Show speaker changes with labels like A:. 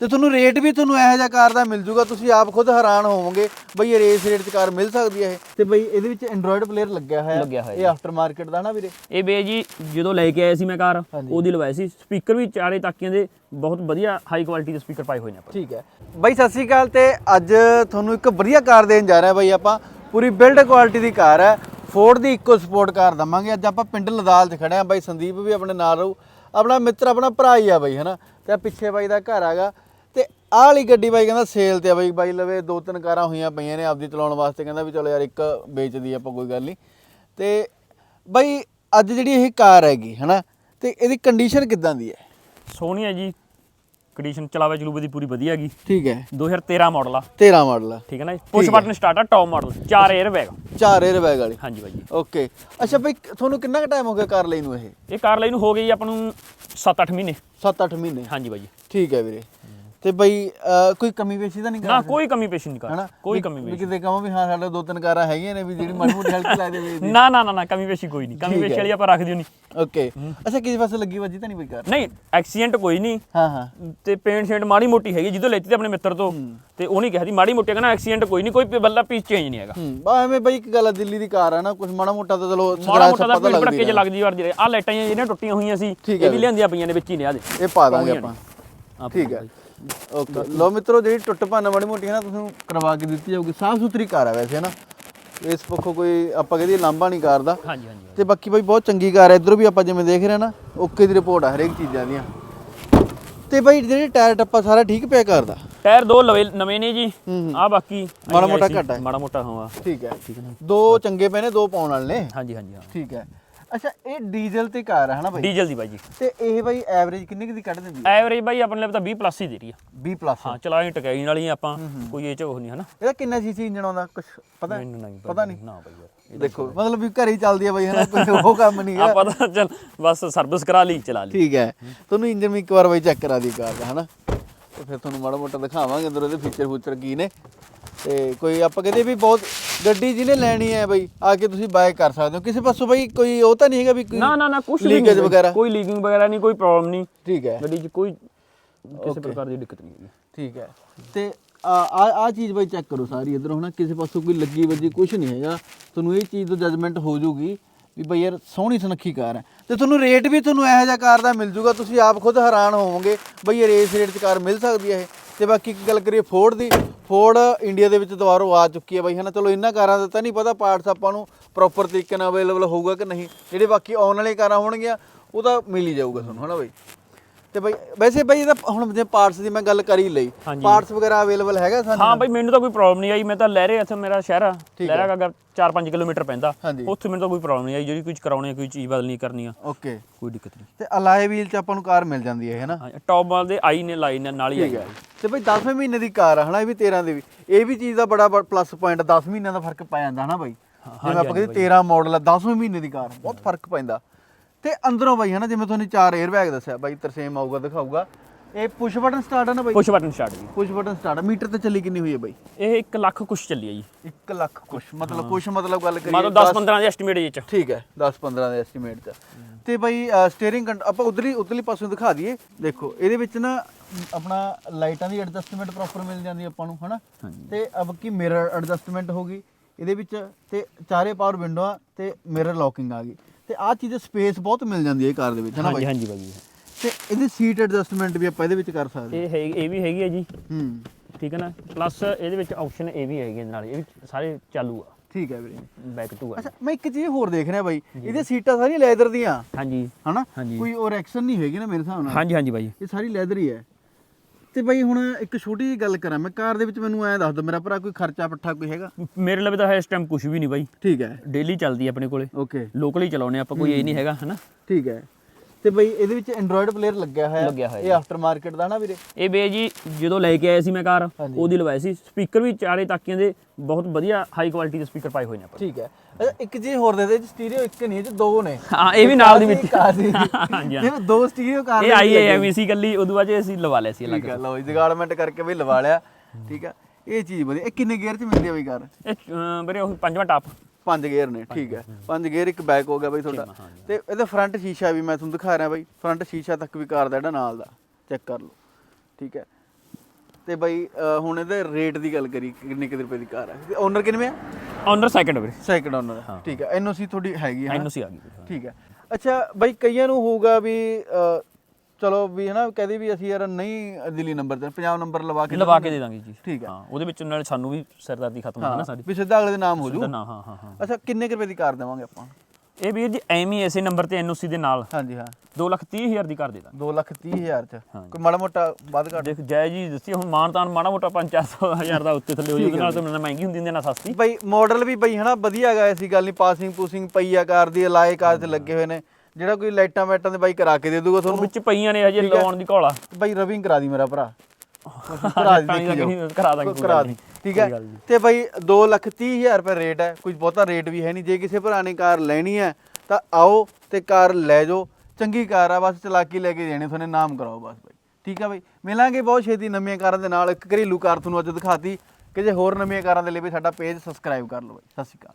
A: ਤੇ ਤੁਹਾਨੂੰ ਰੇਟ ਵੀ ਤੁਹਾਨੂੰ ਇਹੋ ਜਿਹਾ ਕਾਰ ਦਾ ਮਿਲ ਜੂਗਾ ਤੁਸੀਂ ਆਪ ਖੁਦ ਹੈਰਾਨ ਹੋਵੋਗੇ ਬਈ ਇਹ ਰੇਸ ਰੇਟ 'ਚ ਕਾਰ ਮਿਲ ਸਕਦੀ ਹੈ ਇਹ। ਤੇ ਬਈ ਇਹਦੇ ਵਿੱਚ ਐਂਡਰੋਇਡ ਪਲੇਅਰ ਲੱਗਿਆ ਹੋਇਆ।
B: ਲੱਗਿਆ ਹੋਇਆ
A: ਇਹ ਆਫਟਰ ਮਾਰਕੀਟ ਦਾ ਨਾ ਵੀਰੇ?
B: ਇਹ ਬੇ ਜੀ ਜਦੋਂ ਲੈ ਕੇ ਆਏ ਸੀ ਮੈਂ ਕਾਰ। ਉਹਦੀ ਲਵਾਈ ਸੀ। ਸਪੀਕਰ ਵੀ ਚਾਰੇ ਤਾਕੀਆਂ ਦੇ ਬਹੁਤ ਵਧੀਆ ਹਾਈ ਕੁਆਲਿਟੀ ਦੇ ਸਪੀਕਰ ਪਾਏ ਹੋਏ ਨੇ ਆਪਾਂ।
A: ਠੀਕ ਹੈ। ਬਾਈ ਸਤਿ ਸ੍ਰੀ ਅਕਾਲ ਤੇ ਅੱਜ ਤੁਹਾਨੂੰ ਇੱਕ ਵਧੀਆ ਕਾਰ ਦੇਣ ਜਾ ਰਹੇ ਬਾਈ ਆਪਾਂ। ਪੂਰੀ ਬਿਲਡ ਕੁਆਲਿਟੀ ਦੀ ਕਾਰ ਹੈ। ਫੋਰਡ ਦੀ ਇਕੋ ਸਪੋਰਟ ਕਾਰ ਦਵਾਂਗੇ। ਅੱਜ ਆਪਾਂ ਪਿੰਡ ਲਦਾਲ 'ਚ ਖੜੇ ਆ ਬਾਈ ਸੰਦੀਪ ਵੀ ਆਪਣੇ ਨਾਲ ਰਹੂ। ਆਪਣਾ ਮਿੱਤਰ ਆਪਣਾ ਭਰਾ ਹੀ ਆ ਬਾਈ ਹਨਾ ਤੇ ਪਿੱਛੇ ਬਾਈ ਦਾ ਘਰ ਹੈਗਾ। ਤੇ ਆਹ ਵਾਲੀ ਗੱਡੀ ਬਾਈ ਕਹਿੰਦਾ ਸੇਲ ਤੇ ਆ ਬਾਈ ਬਾਈ ਲਵੇ ਦੋ ਤਿੰਨ ਕਾਰਾਂ ਹੋਈਆਂ ਪਈਆਂ ਨੇ ਆਪਦੀ ਚਲਾਉਣ ਵਾਸਤੇ ਕਹਿੰਦਾ ਵੀ ਚਲੋ ਯਾਰ ਇੱਕ ਵੇਚਦੀ ਆਪਾਂ ਕੋਈ ਗੱਲ ਨਹੀਂ। ਤੇ ਬਾਈ ਅੱਜ ਜਿਹੜੀ ਇਹ ਕਾਰ ਹੈਗੀ ਹਨਾ ਤੇ ਇਹਦੀ ਕੰਡੀਸ਼ਨ ਕਿੱਦਾਂ ਦੀ ਹੈ?
B: ਸੋਹਣੀ ਹੈ ਜੀ। ਕੰਡੀਸ਼ਨ ਚਲਾਵੇ ਚਲੂਵੇ ਦੀ ਪੂਰੀ ਵਧੀਆ ਹੈਗੀ।
A: ਠੀਕ ਹੈ।
B: 2013 ਮਾਡਲ ਆ।
A: 13 ਮਾਡਲ ਆ।
B: ਠੀਕ ਹੈ ਨਾ ਪੁਸ਼ ਬਟਨ ਸਟਾਰਟ ਆ ਟੌਪ ਮਾਡਲ ਚਾਰ 에ਅਰ ਬੈਗ
A: ਚਾਰ 에ਅਰ ਬੈਗ ਵਾਲੀ।
B: ਹਾਂਜੀ ਬਾਈ ਜੀ।
A: ਓਕੇ ਅੱਛਾ ਬਈ ਤੁਹਾਨੂੰ ਕਿੰਨਾ ਕੁ ਟਾਈਮ ਹੋ ਗਿਆ ਕਾਰ ਲਈ ਨੂੰ ਇਹ?
B: ਇਹ ਕਾਰ ਲਈ ਨੂੰ ਹੋ ਗਈ ਆਪਾਂ ਨੂੰ 7-8 ਮਹੀਨੇ।
A: 7-8 ਮਹੀਨੇ।
B: ਹਾਂਜੀ ਬਾਈ ਜੀ।
A: ਠੀਕ ਹੈ ਵੀਰੇ। ਤੇ ਬਈ ਅਹ, ਕੋਈ ਕਮੀ ਪੇਸ਼ੀ ਤਾਂ ਨਹੀਂ
B: ਨਾ ਕੋਈ ਕਮੀ ਪੇਸ਼ ਨਹੀਂ ਕਰ ਕੋਈ ਕਮੀ
A: ਵੀ
B: ਪੇਸ਼
A: ਕਿਤੇ ਕਹੋ ਵੀ ਹਾਂ ਸਾਡੇ ਦੋ ਤਿੰਨ ਕਾਰਾਂ ਹੈਗੀਆਂ ਨੇ ਵੀ ਜਿਹੜੀ ਮਾੜੀ ਮੋਟੀ ਹੈਲਪ ਲੈ ਦੇਵੇ
B: ਨਾ ਨਾ ਨਾ ਨਾ ਕਮੀ ਪੇਸ਼ੀ ਕੋਈ ਨਹੀਂ। ਕਮੀ
A: ਠੀਕ
B: ਪੇਸ਼ੀ
A: ਹੈ।
B: ਵਾਲੀ ਆਪਾਂ ਰੱਖ ਦਿਓ ਨਹੀਂ
A: ਓਕੇ। ਅੱਛਾ ਕਿਸੇ ਪਾਸੇ ਲੱਗੀ ਵੱਜੀ ਤਾਂ ਨਹੀਂ ਕੋਈ ਕਾਰ?
B: ਨਹੀਂ ਐਕਸੀਡੈਂਟ ਕੋਈ ਨਹੀਂ।
A: ਹਾਂ ਹਾਂ।
B: ਤੇ ਪੇਂਟ ਸ਼ੇਂਟ ਮਾੜੀ ਮੋਟੀ ਹੈਗੀ ਜਦੋਂ ਲੈਤੀ ਤੇ ਆਪਣੇ ਮਿੱਤਰ ਤੋਂ। ਤੇ ਉਹਨੇ ਕਿਹਾ ਸੀ ਮਾੜੀ ਮੋਟੀ ਕਹਿੰਦਾ ਐਕਸੀਡੈਂਟ ਕੋਈ ਨਹੀਂ ਕੋਈ ਬੱਲਾ ਪੀਸ ਚੇਂਜ ਨਹੀਂ ਹੈਗਾ।
A: ਹੂੰ ਬਾ ਐਵੇਂ ਬਈ ਇੱਕ ਗੱਲ ਆ ਦਿੱਲੀ ਦੀ ਕਾਰ ਆ ਨਾ ਕੁਝ ਮਾੜਾ ਮੋਟਾ ਤਾਂ ਚਲੋ
B: ਮਾੜਾ ਮੋਟਾ ਦਾ ਪੇਂਟ ਭੜਕੇ ਚ
A: ਲੱਗਦੀ
B: ਵਾਰ ਜਿਹੜੇ ਆ ਲਾਈਟਾਂ ਜਿਹੜੀਆਂ ਟੁੱਟੀਆਂ ਹੋਈਆਂ ਸੀ
A: ਠੀਕ
B: ਇਹ ਵੀ ਲਿਆਂਦੀਆਂ ਪਈਆਂ ਨੇ ਵਿੱਚ ਹੀ ਨੇ ਆ ਦੇ
A: ਇਹ ਪਾ ਦਾਂਗੇ
B: ਪਾਉਣੀਆਂ
A: ਆਪਾਂ। ਠੀਕ ਹੈ। ਓਕੇ। ਲੋ ਮਿੱਤਰੋ ਜਿਹੜੀ ਟੁੱਟ ਭੰਨ ਮਾੜੀ ਮੋਟੀ ਹੈ ਨਾ ਤੁਹਾਨੂੰ ਕਰਵਾ ਕੇ ਦਿੱਤੀ ਜਾਊਗੀ। ਸਾਫ਼ ਸੁਥਰੀ ਕਾਰ ਆ ਵੈਸੇ ਨਾ? ਇਸ ਪੱਖੋਂ ਕੋਈ ਆਪਾਂ ਕਹਦੇ ਲਾਂਭਾ ਨਹੀਂ ਕਾਰ ਦਾ।
B: ਹਾਂਜੀ ਹਾਂਜੀ
A: ਤੇ ਬਾਕੀ ਬਾਈ ਬਹੁਤ ਚੰਗੀ ਕਾਰ ਹੈ ਇਧਰੋਂ ਵੀ ਆਪਾਂ ਜਿਵੇਂ ਦੇਖ ਰਹੇ ਹਾਂ ਨਾ ਓਕੇ ਦੀ ਰਿਪੋਰਟ ਆ ਹਰੇਕ ਚੀਜ਼ਾਂ ਦੀਆਂ। ਤੇ ਬਾਈ ਜਿਹੜੇ ਟਾਇਰ ਟੱਪਾ ਸਾਰਾ ਠੀਕ ਪਿਆ ਕਾਰ ਦਾ?
B: ਟਾਇਰ ਦੋ ਨਵੇਂ ਨੇ ਜੀ।
A: ਹੂੰ।
B: ਆ ਬਾਕੀ
A: ਮਾੜਾ ਮੋਟਾ ਘੱਟ ਹੈ।
B: ਮਾੜਾ ਮੋਟਾ ਹੋਵਾ
A: ਠੀਕ ਹੈ। ਦੋ ਚੰਗੇ ਪਏ ਨੇ ਦੋ ਪਾਉਣ ਵਾਲੇ ਨੇ।
B: ਹਾਂਜੀ ਹਾਂਜੀ ਹਾਂ।
A: ਠੀਕ ਹੈ। ਅੱਛਾ ਇਹ ਡੀਜ਼ਲ ਤੇ ਕਾਰ ਹੈ ਹਨਾ ਬਾਈ?
B: ਡੀਜ਼ਲ ਦੀ ਬਾਈ ਜੀ।
A: ਤੇ ਇਹ ਬਾਈ ਐਵਰੇਜ ਕਿੰਨੇ ਕੁ ਦੀ ਕੱਢ ਦਿੰਦੀ ਹੈ
B: ਐਵਰੇਜ ਬਾਈ ਆਪਣੇ ਲਈ ਤਾਂ 20 ਪਲੱਸ ਹੀ ਦੇ ਰਹੀ ਆ।
A: 20 ਪਲੱਸ
B: ਹਾਂ ਚਲਾਈ ਟਕਾਈ ਨਾਲ ਹੀ ਆਪਾਂ ਕੋਈ ਇਹ ਚ ਉਹ ਨਹੀਂ ਹਨਾ?
A: ਇਹਦਾ ਕਿੰਨਾ ਸੀਸੀ ਇੰਜਣ ਆਉਂਦਾ? ਕੁਝ ਪਤਾ?
B: ਮੈਨੂੰ ਨਹੀਂ
A: ਪਤਾ ਨਹੀਂ?
B: ਨਾ ਬਾਈ ਯਾਰ
A: ਦੇਖੋ ਮਤਲਬ ਵੀ ਘਰੇ ਹੀ ਚੱਲਦੀ ਹੈ ਬਾਈ ਹਨਾ? ਕੋਈ ਉਹ ਕੰਮ ਨਹੀਂ ਹੈ
B: ਆਪਾਂ ਤਾਂ ਚੱਲ ਬਸ ਸਰਵਿਸ ਕਰਾ ਲਈ ਚਲਾ ਲਈ।
A: ਠੀਕ ਹੈ। ਤੁਹਾਨੂੰ ਇੰਜਨ ਵੀ ਇੱਕ ਵਾਰ ਬਾਈ ਚੈੱਕ ਕਰਾ ਦੀ ਕਾਰ ਦਾ ਹਨਾ? ਤੇ ਫਿਰ ਤੁਹਾਨੂੰ ਮਾੜਾ ਮੋਟਾ ਦਿਖਾਵਾਂਗੇ ਅੰਦਰ ਉਹਦੇ ਫੀਚਰ ਫੂਚਰ ਕੀ ਨੇ। ਤੇ ਕੋਈ ਆਪਾਂ ਕਹਿੰਦੇ ਵੀ ਬਹੁਤ ਗੱਡੀ ਜਿਹਨੇ ਲੈਣੀ ਹੈ ਬਾਈ ਆ ਕੇ ਤੁਸੀਂ ਬਾਏ ਕਰ ਸਕਦੇ ਹੋ। ਕਿਸੇ ਪਾਸੋਂ ਬਾਈ ਕੋਈ ਉਹ ਤਾਂ ਨਹੀਂ ਹੈਗਾ ਵੀ ਕੋਈ
B: ਨਾ ਨਾ ਨਾ ਕੁਝ
A: ਲੀਕੇਜ
B: ਬਾਈ,
A: ਵਗੈਰਾ?
B: ਕੋਈ ਲੀਕਿੰਗ ਵਗੈਰਾ ਨਹੀਂ ਕੋਈ ਪ੍ਰੋਬਲਮ ਨਹੀਂ।
A: ਠੀਕ ਹੈ।
B: ਗੱਡੀ 'ਚ ਕੋਈ ਕਿਸੇ ਪ੍ਰਕਾਰ ਦੀ ਦਿੱਕਤ ਨਹੀਂ ਹੈਗੀ।
A: ਠੀਕ ਹੈ। ਤੇ ਆ ਆ ਚੀਜ਼ ਬਾਈ ਚੈੱਕ ਕਰੋ ਸਾਰੀ ਇਧਰ ਹੁਣ ਕਿਸੇ ਪਾਸੋਂ ਕੋਈ ਲੱਗੀ ਵੱਜੀ ਕੁਝ ਨਹੀਂ ਹੈਗਾ। ਤੁਹਾਨੂੰ ਇਹ ਚੀਜ਼ ਤੋਂ ਜਜਮੈਂਟ ਹੋ ਜਾਊਗੀ ਵੀ ਬਈ ਯਾਰ ਸੋਹਣੀ ਸੁਨੱਖੀ ਕਾਰ ਹੈ। ਤੇ ਤੁਹਾਨੂੰ ਰੇਟ ਵੀ ਤੁਹਾਨੂੰ ਇਹੋ ਜਿਹਾ ਕਾਰ ਦਾ ਮਿਲ ਜੂਗਾ ਤੁਸੀਂ ਆਪ ਖੁਦ ਹੈਰਾਨ ਹੋਵੋਗੇ ਬਈ ਇਹ ਰੇਸ ਰੇਟ 'ਚ ਕਾਰ ਮਿਲ ਸਕਦੀ ਹੈ ਇਹ। ਤੇ ਬਾਕੀ ਇੱਕ ਗੱਲ ਕਰੀਏ ਫੋਰਡ ਦੀ ਫੋਰਡ ਇੰਡੀਆ ਦੇ ਵਿੱਚ ਦੁਬਾਰਾ ਆ ਚੁੱਕੀ ਹੈ ਬਾਈ ਹਨਾ ਚਲੋ, ਇਹਨਾਂ ਕਾਰਾਂ ਦਾ ਤਾਂ ਨਹੀਂ ਪਤਾ ਪਾਰਟਸ ਆਪਾਂ ਨੂੰ ਪ੍ਰੋਪਰ ਤਰੀਕੇ ਨਾਲ ਅਵੇਲੇਬਲ ਹੋਊਗਾ ਕਿ ਨਹੀਂ। ਜਿਹੜੇ ਬਾਕੀ ਆਉਣ ਵਾਲੀਆਂ ਕਾਰਾਂ ਹੋਣਗੀਆਂ, ਉਹ ਤਾਂ ਮਿਲ ਹੀ ਜਾਊਗਾ ਤੁਹਾਨੂੰ ਹਨਾ ਬਾਈ? ਤੇ ਬਾਈ ਵੈਸੇ ਬਾਈ ਇਹਦਾ ਹੁਣ ਜੇ ਪਾਰਟਸ ਦੀ ਮੈਂ ਗੱਲ ਕਰ ਹੀ ਲਈ। ਪਾਰਟਸ ਵਗੈਰਾ ਅਵੇਲੇਬਲ ਹੈਗਾ ਸਾਨੂੰ?
B: ਹਾਂ ਬਾਈ ਮੈਨੂੰ ਤਾਂ ਕੋਈ ਪ੍ਰੋਬਲਮ ਨਹੀਂ ਆਈ ਮੈਂ ਤਾਂ ਲਹਿਰੇ ਇੱਥੇ ਮੇਰਾ ਸ਼ਹਿਰ ਆ। ਲਹਿਰਾ ਅਗਰ 4-5 ਕਿਲੋਮੀਟਰ ਪੈਂਦਾ। ਉੱਥੇ ਮੈਨੂੰ ਤਾਂ ਕੋਈ ਪ੍ਰੋਬਲਮ ਨਹੀਂ ਆਈ ਜਿਹੜੀ ਕੁਝ ਕਰਾਉਣੀ ਕੋਈ ਚੀਜ਼ ਬਦਲਣੀ ਕਰਨੀ ਆ।
A: ਓਕੇ
B: ਕੋਈ ਦਿੱਕਤ ਨਹੀਂ।
A: ਤੇ ਅਲਾਏ ਵੀਲ ਚ ਆਪਾਂ ਨੂੰ ਕਾਰ ਮਿਲ ਜਾਂਦੀ ਹੈ ਹੈਨਾ
B: ਹਾਂ ਟੌਪ ਵਾਲ ਦੇ ਆਈ ਨੇ ਲਾਈ ਨੇ ਨਾਲ ਹੀ ਆਈ
A: ਤੇ ਬਾਈ 10ਵੇਂ ਮਹੀਨੇ ਦੀ ਕਾਰ ਆ ਹਨਾ ਇਹ ਵੀ 13 ਦੀ ਵੀ। ਇਹ ਵੀ ਚੀਜ਼ ਦਾ ਬੜਾ ਪਲੱਸ ਪੁਆਇੰਟ 10 ਮਹੀਨਿਆਂ ਦਾ ਫ਼ਰਕ ਪੈ ਜਾਂਦਾ ਹਨਾ ਬਾਈ? ਜਿਵੇਂ ਆਪਾਂ ਕਹਿੰਦੇ 13 ਮਾਡਲ ਆ 10ਵੇਂ ਮਹੀਨੇ ਦੀ ਕਾਰ ਬਹੁਤ ਫ਼ਰਕ ਪੈਂਦਾ। ਤੇ ਅੰਦਰੋਂ ਬਾਈ ਹਨਾ ਜਿਵੇਂ ਤੁਹਾਨੂੰ ਚਾਰ 에ਅਰ ਬੈਗ ਦੱਸਿਆ ਬਾਈ ਤਰਸੇਮ ਆਊਗਾ ਦਿਖਾਊਗਾ। ਇਹ ਪੁਸ਼ ਬਟਨ ਸਟਾਰਟ ਹੈ ਨਾ ਬਾਈ?
B: ਪੁਸ਼ ਬਟਨ ਸਟਾਰਟ ਜੀ।
A: ਪੁਸ਼ ਬਟਨ ਸਟਾਰਟ ਮੀਟਰ ਤੇ ਚੱਲੀ ਕਿੰਨੀ ਹੋਈ ਹੈ ਬਾਈ?
B: ਇਹ 1 ਲੱਖ ਕੁਛ ਚੱਲੀ ਆ ਜੀ।
A: 1 ਲੱਖ ਕੁਛ ਮਤਲਬ ਕੁਛ ਮਤਲਬ ਗੱਲ ਕਰੀਏ
B: ਮਤਲਬ 10-15 ਦੇ ਐਸਟੀਮੇਟ ਜੀ ਚ
A: ਠੀਕ ਹੈ 10 15 ਦੇ ਐਸਟੀਮੇਟ ਚ। ਤੇ ਬਈ ਸਟੀਅਰਿੰਗ ਆਪਾਂ ਉਧਰਲੀ ਉਧਰਲੀ ਪਾਸੋਂ ਦਿਖਾ ਦਈਏ। ਦੇਖੋ ਇਹਦੇ ਵਿੱਚ ਨਾ ਆਪਣਾ ਲਾਈਟਾਂ ਦੀ ਐਡਜਸਟਮੈਂਟ ਪ੍ਰੋਪਰ ਮਿਲ ਜਾਂਦੀ ਆਪਾਂ ਨੂੰ ਹਨਾ? ਤੇ ਅਬ ਕੀ ਮਿਰਰ ਐਡਜਸਟਮੈਂਟ ਹੋ ਗਈ। ਇਹਦੇ ਵਿੱਚ ਤੇ ਚਾਰੇ ਪਾਵਰ ਵਿੰਡੋਆਂ ਤੇ ਮਿਰਰ ਲੌਕਿੰਗ ਆ ਗਈ। ਤੇ ਆਹ ਚੀਜ਼ ਸਪੇਸ ਬਹੁਤ ਮਿਲ ਜਾਂਦੀ ਹੈ ਕਾਰ ਦੇ ਵਿੱਚ ਹਨਾ
B: ਹਾਂਜੀ
A: ਬਾਈ?
B: ਹਾਂਜੀ ਬਾਈ।
A: ਤੇ ਇਹਦੀ ਸੀਟ ਐਡਜਸਟਮੈਂਟ ਵੀ ਆਪਾਂ ਇਹਦੇ ਵਿੱਚ ਕਰ ਸਕਦੇ
B: ਇਹ ਹੈ ਇਹ ਵੀ ਹੈਗੀ ਹੈ ਜੀ।
A: ਹੂੰ।
B: ਠੀਕ ਹੈ ਨਾ? ਪਲੱਸ ਇਹਦੇ ਵਿੱਚ ਆਪਸ਼ਨ ਇਹ ਵੀ ਹੈਗੇ ਨਾਲ ਇਹ ਵੀ ਸਾਰੇ ਚਾਲੂ ਆ।
A: ਠੀਕ ਹੈ ਵੀਰੇ।
B: ਬੈਕ ਟੂ ਆ।
A: ਅੱਛਾ ਮੈਂ ਇੱਕ ਚੀਜ਼ ਹੋਰ ਦੇਖ ਰਿਹਾ ਬਾਈ। ਇਹਦੀਆਂ ਸੀਟਾਂ ਸਾਰੀਆਂ ਲੈਦਰ ਦੀਆਂ।
B: ਹਾਂਜੀ।
A: ਹਨਾ?
B: ਹਾਂਜੀ।
A: ਕੋਈ ਹੋਰ ਐਕਸ਼ਨ ਨਹੀਂ ਹੈਗੀ ਨਾ ਮੇਰੇ ਹਿਸਾਬ ਨਾਲ।
B: ਹਾਂਜੀ ਹਾਂਜੀ ਬਾਈ।
A: ਇਹ ਸਾਰੀ ਲੈਦਰ ਹੀ ਹੈ। ਤੇ ਬਾਈ ਹੁਣ ਇੱਕ ਛੋਟੀ ਜਿਹੀ ਗੱਲ ਕਰਾਂ ਮੈਂ ਕਾਰ ਦੇ ਵਿੱਚ ਮੈਨੂੰ ਐਂ ਦੱਸ ਦੋ ਮੇਰਾ ਭਰਾ ਕੋਈ ਖਰਚਾ ਪੱਠਾ ਕੋਈ ਹੈਗਾ?
B: ਮੇਰੇ ਲਈ ਤਾਂ ਇਸ ਟਾਈਮ ਕੁਝ ਵੀ ਨਹੀਂ ਬਾਈ।
A: ਠੀਕ ਹੈ।
B: ਡੇਲੀ ਚੱਲਦੀ ਆਪਣੇ ਕੋਲੇ।
A: ਓਕੇ
B: ਲੋਕਲ ਹੀ ਚਲਾਉਨੇ ਆਪਾਂ ਕੋਈ ਇਹ ਨਹੀਂ ਹੈਗਾ ਹਨਾ?
A: ਠੀਕ ਹੈ। ਤੇ ਬਾਈ ਇਹਦੇ ਵਿੱਚ ਐਂਡਰੋਇਡ ਪਲੇਅਰ ਲੱਗਿਆ ਹੋਇਆ।
B: ਲੱਗਿਆ ਹੋਇਆ
A: ਇਹ ਆਫਟਰ ਮਾਰਕੀਟ ਦਾ ਨਾ ਵੀਰੇ?
B: ਇਹ ਬੇ ਜੀ ਜਦੋਂ ਲੈ ਕੇ ਆਏ ਸੀ ਮੈਂ ਕਾਰ
A: ਹਾਂਜੀ।
B: ਉਹਦੀ ਲਵਾਈ ਸੀ। ਸਪੀਕਰ ਵੀ ਚਾਰੇ ਤਾਕੀਆਂ ਦੇ ਬਹੁਤ ਵਧੀਆ ਹਾਈ ਕੁਆਲਿਟੀ ਦੇ ਸਪੀਕਰ ਪਾਏ ਹੋਏ ਨੇ ਆਪਾਂ।
A: ਠੀਕ ਹੈ। ਅੱਛਾ ਇੱਕ ਚੀਜ਼ ਹੋਰ ਦੇ ਦੇ ਸਟੀਰੀਓ ਇੱਕ ਨਹੀਂ ਚ ਦੋ ਨੇ।
B: ਹਾਂ ਇਹ ਵੀ ਨਾਲ ਦੀ ਵਿੱਚ
A: ਸੀ
B: ਹਾਂਜੀ ਹਾਂ।
A: ਜਿਵੇਂ ਦੋ ਸਟੀਰੀਓ ਕਾਰ
B: ਇਹ ਆਈ ਹੈ ਐਮਸੀ ਕੱਲੀ ਉਦੋਂ ਬਾਅਦ ਅਸੀਂ ਲਵਾ ਲਿਆ ਸੀ ਅਲੱਗ
A: ਠੀਕ ਹੈ ਲਓ ਜਗਾੜਮੈਂਟ ਕਰਕੇ ਵੀ ਲਵਾ ਲਿਆ। ਠੀਕ ਹੈ। ਇਹ ਚੀਜ਼ ਵਧੀਆ। ਇਹ ਕਿੰਨੇ ਗੇਅਰ ਚ ਮਿਲਦੀ ਹੈ ਬਈ ਕਾਰ?
B: ਇਹ ਵੀਰੇ ਉਹ ਪੰਜਵਾਂ ਟਾਪ
A: ਪੰਜ ਗੇਅਰ ਨੇ ਠੀਕ ਹੈ। ਪੰਜ ਗੇਅਰ ਇੱਕ ਬੈਕ ਹੋ ਗਿਆ ਬਈ ਤੁਹਾਡਾ। ਤੇ ਇਹਦਾ ਫਰੰਟ ਸ਼ੀਸ਼ਾ ਵੀ ਮੈਂ ਤੁਹਾਨੂੰ ਦਿਖਾ ਰਿਹਾ ਬਾਈ। ਫਰੰਟ ਸ਼ੀਸ਼ਾ ਤੱਕ ਵੀ ਕਾਰ ਦਾ ਜਿਹੜਾ ਨਾਲ ਦਾ ਚੈੱਕ ਕਰ ਲਓ। ਠੀਕ ਹੈ। ਤੇ ਬਾਈ ਹੁਣ ਇਹਦੇ ਰੇਟ ਦੀ ਗੱਲ ਕਰੀ ਕਿੰਨੇ ਕਿੰਨੇ ਰੁਪਏ ਦੀ ਕਾਰ ਹੈ ਓਨਰ ਕਿੰਨੇ ਆ?
B: ਓਨਰ ਸੈਕਿੰਡ ਵੀਰੇ।
A: ਸੈਕਿੰਡ ਓਨਰ ਠੀਕ ਹੈ। ਐਨਓਸੀ ਤੁਹਾਡੀ ਹੈਗੀ ਹੈ
B: ਐਨਓਸੀ ਆ ਗਈ।
A: ਠੀਕ ਹੈ। ਅੱਛਾ ਬਾਈ ਕਈਆਂ ਨੂੰ ਹੋਊਗਾ ਵੀ ਚਲੋ ਵੀ ਹਨਾ ਕਹਦੇ ਵੀ ਅਸੀਂ ਯਾਰ ਨਹੀਂ ਦਿੱਲੀ ਨੰਬਰ ਤੇ ਪੰਜਾਬ ਨੰਬਰ ਲਵਾ ਕੇ
B: ਲਵਾ ਕੇ ਦੇ ਦਾਂਗੇ ਜੀ।
A: ਠੀਕ ਹੈ
B: ਹਾਂ ਉਹਦੇ ਵਿੱਚ ਨਾਲ ਸਾਨੂੰ ਵੀ ਸਰਦਾਰਦੀ ਖਤਮ ਹੋ ਜਾਣਾ ਸਾਡੀ।
A: ਵੀ ਸਿੱਧਾ ਅਗਲੇ ਦੇ ਨਾਮ ਹੋ ਜੂ।
B: ਹਾਂ ਹਾਂ ਹਾਂ।
A: ਅੱਛਾ ਕਿੰਨੇ ਰੁਪਏ ਦੀ ਕਾਰ ਦੇਵਾਂਗੇ ਆਪਾਂ?
B: ਇਹ ਵੀਰ ਜੀ ਐਵੇਂ ਹੀ ਇਸੇ ਨੰਬਰ ਤੇ ਐਨਓਸੀ ਦੇ ਨਾਲ।
A: ਹਾਂਜੀ ਹਾਂ।
B: 2 ਲੱਖ 30 ਹਜ਼ਾਰ ਦੀ ਕਰ ਦੇ ਦਾਂਗੇ।
A: 2 ਲੱਖ 30 ਹਜ਼ਾਰ ਚ। ਕੋਈ ਮਾੜਾ ਮੋਟਾ ਵੱਧ ਘੱਟ?
B: ਦੇਖ ਜੈ ਜੀ ਦੱਸੀ ਹੁਣ ਮਾਨ ਤਾਨ ਮਾੜਾ ਮੋਟਾ 5-400 ਹਜ਼ਾਰ ਦਾ ਉੱਤੇ ਥੱਲੇ ਹੋ ਜਾਊਗਾ ਨਾਲ ਤਾਂ ਨਾ ਮਹਿੰਗੀ ਹੁੰਦੀ ਨਾ ਸਸਤੀ।
A: ਬਈ ਮਾਡਲ ਵੀ ਬਈ ਹਨਾ ਵਧੀਆ ਹੈਗਾ ਐਸੀ ਗੱਲ ਨਹੀਂ ਪਾਸਿੰਗ ਪੂਸਿੰਗ ਪਈ ਆ ਕਾਰ ਦੀ ਅਲਾਏ ਕਾਰ ਤੇ ਲੱਗੇ ਹੋਏ ਨੇ। ਜਿਹੜਾ ਕੋਈ ਲਾਈਟਾਂ ਵਾਈਟਾਂ ਦੇ ਬਾਈ ਕਰਾ ਕੇ ਦੇ ਦੂਗਾ
B: ਉਹ
A: ਤੁਹਾਨੂੰ।
B: ਵਿੱਚ ਪਈਆਂ ਨੇ ਹਜੇ ਲਾਉਣ ਦੀ ਘੋਲਾ।
A: ਬਾਈ ਰਵਿੰਗ ਕਰਾ ਦੀ ਮੇਰਾ ਭਰਾ। ਕਰਾ ਦੀ ਦੇਖੀ ਜਾਓ।
B: ਕਰਾ ਦਾਂਗੇ
A: ਕਰਾ ਦੀ। ਠੀਕ ਹੈ। ਤੇ ਬਾਈ 2 ਲੱਖ 30 ਹਜ਼ਾਰ ਰੁਪਏ ਰੇਟ ਹੈ। ਕੋਈ ਬਹੁਤਾ ਰੇਟ ਵੀ ਹੈ ਨਹੀਂ। ਜੇ ਕਿਸੇ ਭਰਾ ਨੇ ਕਾਰ ਲੈਣੀ ਹੈ ਤਾਂ ਆਓ ਤੇ ਕਾਰ ਲੈ ਜਾਓ। ਚੰਗੀ ਕਾਰ ਆ ਬਸ ਚਲਾਕੀ ਲੈ ਕੇ ਦੇਣੀ ਤੁਹਾਨੂੰ ਨਾਮ ਕਰਾਓ ਬਸ ਬਾਈ। ਠੀਕ ਹੈ ਬਾਈ। ਮਿਲਾਂਗੇ ਬਹੁਤ ਛੇਤੀ ਨਵੀਆਂ ਕਾਰਾਂ ਦੇ ਨਾਲ। ਇੱਕ ਘਰੇਲੂ ਕਾਰ ਤੁਹਾਨੂੰ ਅੱਜ ਦਿਖਾਤੀ ਕਿ ਜੇ ਹੋਰ ਨਵੀਆਂ ਕਾਰਾਂ ਦੇ ਲਈ ਵੀ ਸਾਡਾ ਪੇਜ ਸਬਸਕ੍ਰਾਈਬ ਕਰ ਲਓ ਬਾਈ। ਸਤਿ ਸ਼੍ਰੀ ਅਕਾਲ।